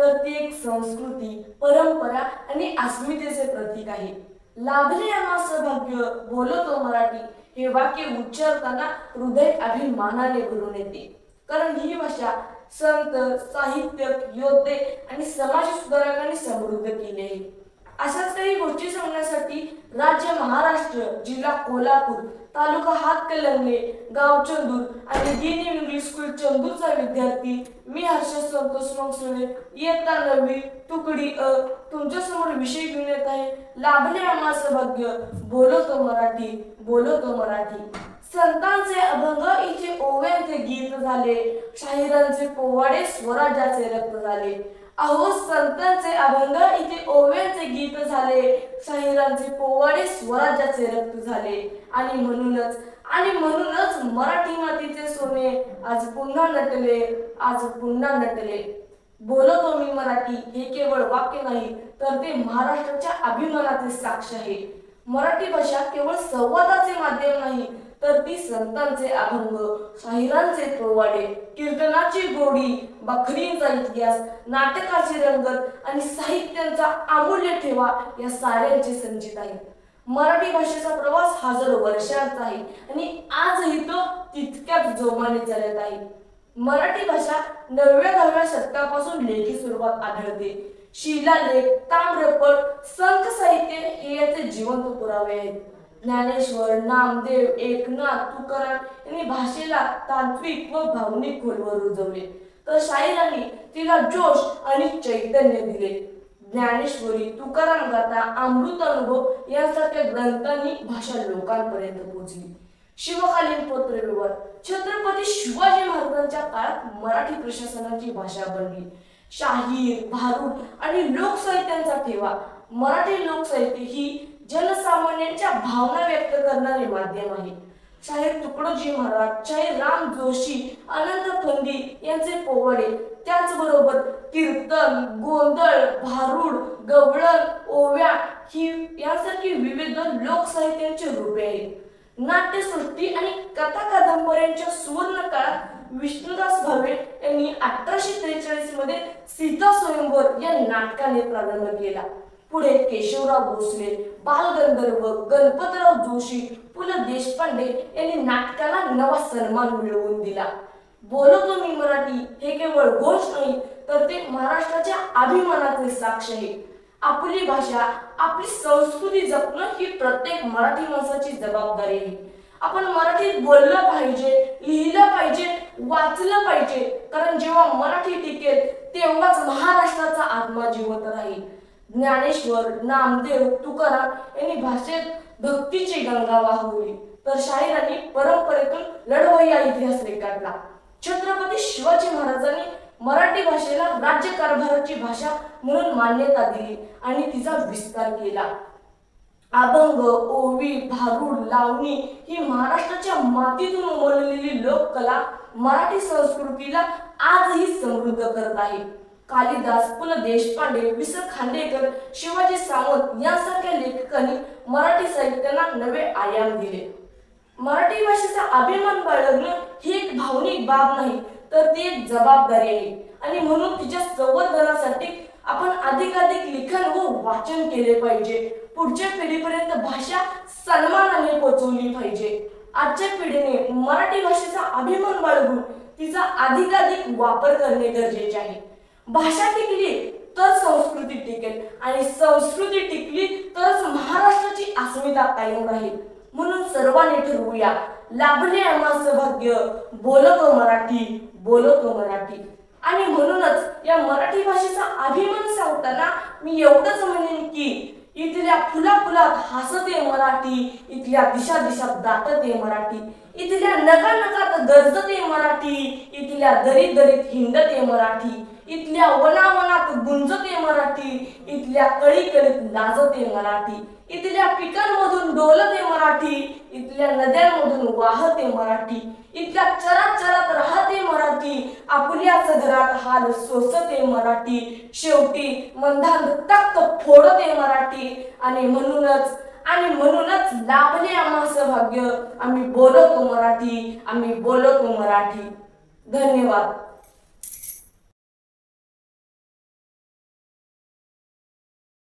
प्रत्येक संस्कृती परंपरा आणि अस्मितेचे प्रतीक आहे. लाभले आम्हास भाग्य बोलतो मराठी हे वाक्य उच्चारताना हृदय अभिमानाने भरून येते. कारण ही भाषा संत साहित्यक योद्धे आणि समाज सुधारकांनी समृद्ध केली आहे. अशाच काही गोष्टी सांगण्या राज्य महाराष्ट्र जिल्हा कोल्हापूर तालुका हातकलंगले गाव चंदूर आणि गिनी इंग्लिश स्कूल चंदूरचा विद्यार्थी मी हर्ष संतोष मंगसुळे इयत्ता नववी तुकडी अ तुमच्यासमोर विषय घेऊन येत आहे. लाभले आम्हा सौभाग्य तो मराठी बोलो तो मराठी. संतांचे अभंग इथे ओव्यांचे गीत झाले. शाहिरांचे पोवाडे स्वराज्याचे रक्त झाले. अहो संतांचे अभंग इथे ओव्याचे गीत झाले. शाहिरांचे पोवाडे स्वराज्याचे रक्त झाले. आणि म्हणूनच आणि म्हणूनच मराठी मातीचे सोने आज पुन्हा नटले आज पुन्हा नटले. बोलतो मी मराठी हे केवळ वाक्य नाही तर ते महाराष्ट्राच्या अभिमानाचे साक्ष आहे. मराठी भाषा केवळ संवादाचे माध्यम नाही तर ती संतांचे अभंग शाहिरांचे पोवाडे कीर्तनाची गोडी बखरींचा इतिहास नाटकाची रंगत आणि साहित्यांचा अमूल्य ठेवा या साऱ्यांचे संचित आहे. मराठी भाषेचा प्रवास हजारो वर्षांचा आहे आणि आजही तो तितक्याच जोमाने चालत आहे. मराठी भाषा नवव्या दहाव्या शतकापासून लेखी स्वरूपात आढळते. शिलालेख ताम्रपट संत साहित्य हे याचे जिवंत पुरावे आहेत. ज्ञानेश्वर नामदेव एकनाथ तुकाराम यांनी भाषेला तात्विक व भावनिक खोलवर रुजवले. तर शाहिरांनी तिला जोश आणि चैतन्य दिले. ज्ञानेश्वरी तुकाराम गाथा अमृत अनुभव यांसारख्या ग्रंथांनी भाषा लोकांपर्यंत पोहोचली. शिवकालीन पत्रव्यवहार छत्रपती शिवाजी महाराजांच्या काळात मराठी प्रशासनाची भाषा बनली. शाहीर भारूड आणि लोकसाहित्यांचा ठेवा. मराठी लोकसाहित्य ही जनसामान्यांच्या भावना व्यक्त करणारे माध्यम आहे शाहीर तुकडोजी महाराज शाहीर राम जोशी अनंत फंदी यांचे पोवाडे. त्याचबरोबर कीर्तन गोंधळ भारूड गवळण ओव्या ही यासारखी विविध लोकसाहित्याची रूपे आहेत. नाट्यसृष्टी आणि कथा कादंबऱ्यांच्या सुवर्ण काळात विष्णुदास भावे यांनी अठराशे त्रेचाळीसमध्ये सीता स्वयंवर या नाटकाने प्रारंभ केला. पुढे केशवराव भोसले बालगंधर्व गणपतराव जोशी पु ल देशपांडे यांनी नाटकाला नवा सन्मान मिळवून दिला. बोलतो मी मराठी हे केवळ घोष नाही तर ते महाराष्ट्राच्या अभिमानाचे साक्ष आहे. आपली भाषा आपली संस्कृती जपणं ही प्रत्येक मराठी माणसाची जबाबदारी आहे. आपण मराठीत बोललं पाहिजे लिहिलं पाहिजे वाचलं पाहिजे कारण जेव्हा मराठी टिकेल तेव्हाच महाराष्ट्राचा आत्मा जिवंत राहील. ज्ञानेश्वर नामदेव तुकाराम यांनी भाषेत भक्तीची गंगा वाहवली. तर शाहिरांनी परंपरेतून लढवय्या इतिहास रेखाटला छत्रपती शिवाजी महाराजांनी मराठी भाषेला राज्यकारभाराची भाषा म्हणून मान्यता दिली आणि तिचा विस्तार केला. अभंग ओवी भारूड लावणी ही महाराष्ट्राच्या मातीतून उमललेली लोककला मराठी संस्कृतीला आजही समृद्ध करत आहे. कालिदास पु ल देशपांडे वि स खांडेकर शिवाजी सावंत यांसारख्या लेखकांनी मराठी साहित्याला नवे आयाम दिले. मराठी भाषेचा अभिमान बाळगणं ही एक भावनिक बाब नाही तर ती एक जबाबदारी आहे. आणि म्हणून तिच्या संवर्धनासाठी आपण अधिकाधिक लिखाण व वाचन केले पाहिजे. पुढच्या पिढीपर्यंत भाषा सन्मानाने पोहोचवली पाहिजे. आजच्या पिढीने मराठी भाषेचा अभिमान बाळगून तिचा अधिकाधिक वापर करणे गरजेचे आहे. भाषा टिकली तर संस्कृती टिकेल. आणि संस्कृती टिकली तरच महाराष्ट्राची अस्मिता कायम राहील. म्हणून सर्वांनी ठरवूया लाभले आम्हा सौभाग्य बोलतो मराठी बोलतो मराठी. आणि म्हणूनच या मराठी भाषेचा अभिमान सांगताना मी एवढंच म्हणेन की इथल्या फुला फुलात हसते मराठी इथल्या दिशा दिशात दाटते मराठी इथल्या नका नकात गरजते मराठी इथल्या दरीत दरीत हिंडते मराठी. इथल्या वनावनात गुंजते मराठी इथल्या कळी कळीत लाजते मराठी इथल्या पिकांमधून डोलते मराठी इथल्या नद्यांमधून वाहते मराठी इथल्या चरात चरात राहते मराठी आपुल्याच घरात हाल सोसते मराठी शेवटी मंदान तक्त फोडते मराठी आणि म्हणूनच आणि म्हणूनच लाभले आम्हा भाग्य आम्ही बोलतो मराठी आम्ही बोलतो मराठी. धन्यवाद.